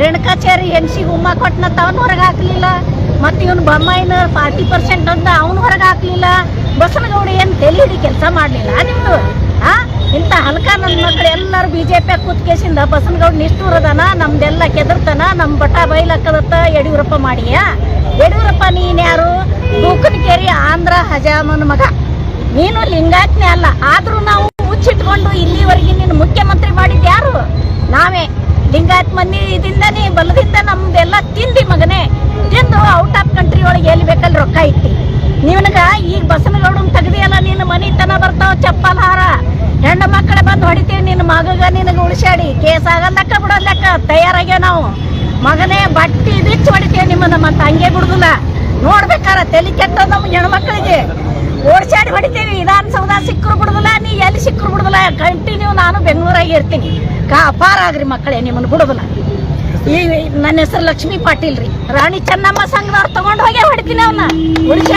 ರೇಣುಕಾಚಾರಿ ಹೆಣ್ಸಿಗೆ ಉಮ್ಮ ಕೊಟ್ಟನ ಅವನು ಹೊರಗೆ ಹಾಕಲಿಲ್ಲ. ಮತ್ತು ಇವನು ಬೊಮ್ಮಾಯಿನ ಫಾರ್ಟಿ ಪರ್ಸೆಂಟ್ ಅಂತ ಅವನು ಹೊರಗೆ ಹಾಕಲಿಲ್ಲ. ಬಸನಗೌಡ ಏನು ತಲೆ ಕೆಲಸ ಮಾಡಲಿಲ್ಲ ನಿಮ್ಮದು ಹಾಂ ಇಂಥ ಹಲ್ಕ ನನ್ನ ಮಕ್ಕಳು ಎಲ್ಲರೂ ಬಿ ಜೆ ಪಿ ಕೂತ್ಕೇಸಿಂದ ಬಸನಗೌಡ ನಿಷ್ಠೂರದನ, ನಮ್ದೆಲ್ಲ ಕೆದರ್ತನ ನಮ್ಮ ಬಟ ಬೈಲಕ್ಕದತ್ತ ಯಡಿಯೂರಪ್ಪ ಮಾಡಿಯಾ? ಯಡಿಯೂರಪ್ಪ, ನೀನು ಯಾರು? ಬೂಕನಕೇರಿ ಆಂಧ್ರ ಹಜಾಮನ ಮಗ. ನೀನು ಲಿಂಗಾಜ್ಞೆ ಅಲ್ಲ. ಆದರೂ ನಾವು ಮುಚ್ಚಿಟ್ಕೊಂಡು ಇಲ್ಲಿವರೆಗೆ ನೀನು ಮುಖ್ಯಮಂತ್ರಿ ಮಾಡಿದ್ದು ಯಾರು? ನಾವೇ. ಲಿಂಗಾಯತ್ ಇದಿಂದನೇ ಬಲದಿಂದ ನಮ್ದೆಲ್ಲ ತಿಂದಿ ಮಗನೇ. ತಿಂದು ಔಟ್ ಆಫ್ ಕಂಟ್ರಿ ಒಳಗೆ ಎಲ್ಲಿ ಬೇಕಲ್ಲಿ ರೊಕ್ಕ ಇಟ್ಟಿ. ನಿನಗ ಈಗ ಬಸನಗೌಡನ್ ತೆಗ್ದಿಯಲ್ಲ, ನಿನ್ನ ಮನಿತನ ಬರ್ತಾವ ಚಪ್ಪಲ್ ಹಾರ. ಹೆಣ್ಣು ಮಕ್ಕಳ ಬಂದು ಹೊಡಿತೀವಿ ನಿನ್ನ ಮಗಗ ನಿನಗೆ ಉಳಿಸಾಡಿ ಕೇಸ್ ಆಗಲ್ಲ ಲೆಕ್ಕ ತಯಾರಾಗ್ಯ ನಾವು. ಮಗನೇ, ಬಟ್ಟಿ ಬಿಚ್ಚಿ ಹೊಡಿತೀವಿ ನಿಮ್ಮನ್ನ, ಮತ್ತೆ ಹಂಗೆ ಬಿಡುದಿಲ್ಲ. ನೋಡ್ಬೇಕಾರ ತಲೆ ಕೆಟ್ಟ ನಮ್ಮ ಹೆಣ್ಮಕ್ಳಿಗೆ. ಓಡ್ಸಾಡಿ ಹೊಡಿತೀವಿ. ವಿಧಾನಸೌಧ ಸಿಕ್ಕರು ಬಿಡುದಿಲ್ಲ, ನೀ ಎಲ್ಲಿ ಸಿಕ್ಕರು ಬಿಡುದಿಲ್ಲ ಕಂಟಿನ್ಯೂ ನಾನು ಬೆಂಗಳೂರಾಗೆ ಇರ್ತೀನಿ. ಕಾಪಾರ ಆಗ್ರಿ ಮಕ್ಕಳೇ, ನಿಮ್ಮನ್ನು ಬಿಡುದಿಲ್ಲ. ಈ ನನ್ನ ಹೆಸರು ಲಕ್ಷ್ಮೀ ಪಾಟೀಲ್ ರೀ ರಾಣಿ ಚೆನ್ನಮ್ಮ ಸಂಘದವ್ರು ತಗೊಂಡು ಹೋಗಿ ಹೊಡಿತೀನಿ ಅವನ್ನ ಉಳಿಸಿ